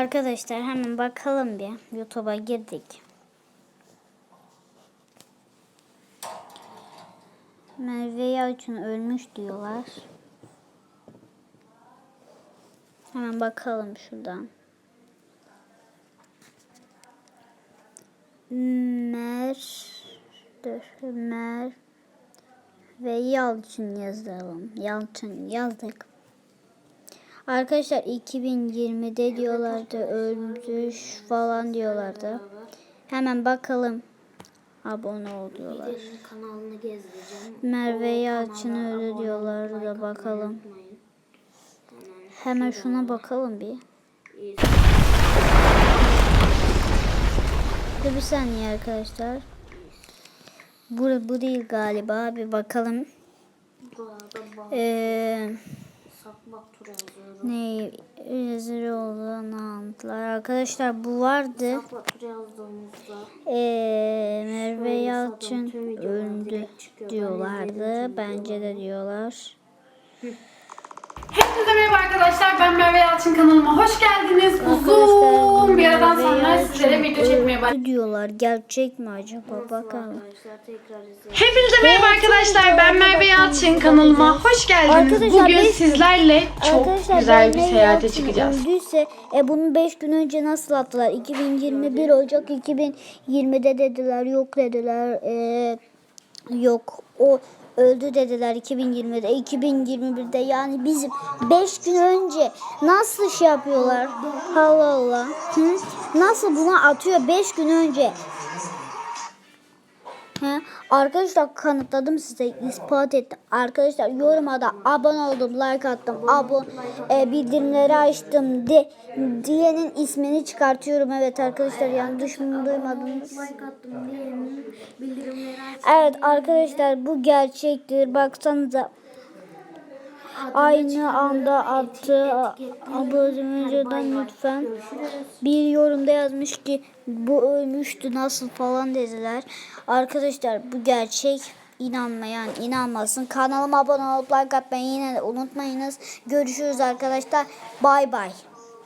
Arkadaşlar hemen bakalım bir. YouTube'a girdik. Merve Yalçın ölmüş diyorlar. Hemen bakalım şuradan. Mer dur, Mer ve Yalçın yazalım. Yalçın yazdık. Arkadaşlar 2020'de diyorlardı ölmüş falan diyorlardı. Hemen bakalım. Abone ol diyorlar. Merve Yalçın abone diyorlar da bakalım. Hemen şuna bakalım bir. Dur bir saniye arkadaşlar. Bu, bu değil galiba. Bir bakalım. Burada bak, Ee, sakmak turu yazıyorum. ne rezil olan anlattılar. Arkadaşlar bu vardı. Sakmak turu yazdığımızda Ee, Merve Yalçın öldü diyorlardı. Bence de diyorlar. Hepinize merhaba arkadaşlar. Ben Merve Yalçın kanalıma hoş geldiniz. Uzun Merve sonra sizlere video çekmeye başladım. diyorlar. Gerçek mi acaba? Bakalım. Hepinize merhaba arkadaşlar. Ben Merve Yalçın kanalıma hoş geldiniz. Arkadaşlar, Bugün beş- sizlerle çok Arkadaşlar güzel bir seyahate Yalçın çıkacağız. Öldüyse e bunu 5 gün önce nasıl attılar? 2021 Ocak 2020'de dediler yok dediler. E, yok o öldü dediler 2020'de 2021'de yani bizim 5 gün önce nasıl şey yapıyorlar? Allah Allah. Hı? Nasıl buna atıyor 5 gün önce? Arkadaşlar kanıtladım size ispat ettim. Arkadaşlar yoruma da abone oldum, like attım, abone e, bildirimleri açtım de, diyenin ismini çıkartıyorum. Evet arkadaşlar yani düşmanı duymadınız. Like attım diyelim. Bildirimleri aç. Evet arkadaşlar bu gerçektir. Baksanıza aynı anda attı. Abone önceden lütfen. Bir yorumda yazmış ki bu ölmüştü nasıl falan dediler. Arkadaşlar bu gerçek. İnanmayan inanmasın. Kanalıma abone olup like atmayı yine unutmayınız. Görüşürüz arkadaşlar. Bay bay.